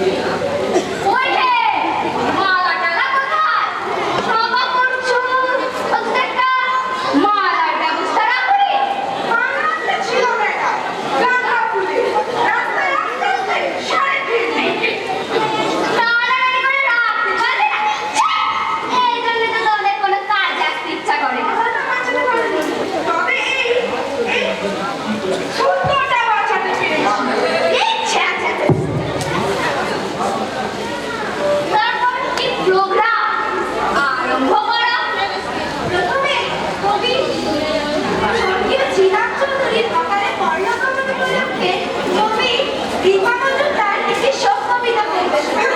Yeah. চৌধুরীর অকালে পরলোকগমন উপলক্ষে কবি দীপানন্দ তার একটি শোক কবিতা পরিবেশন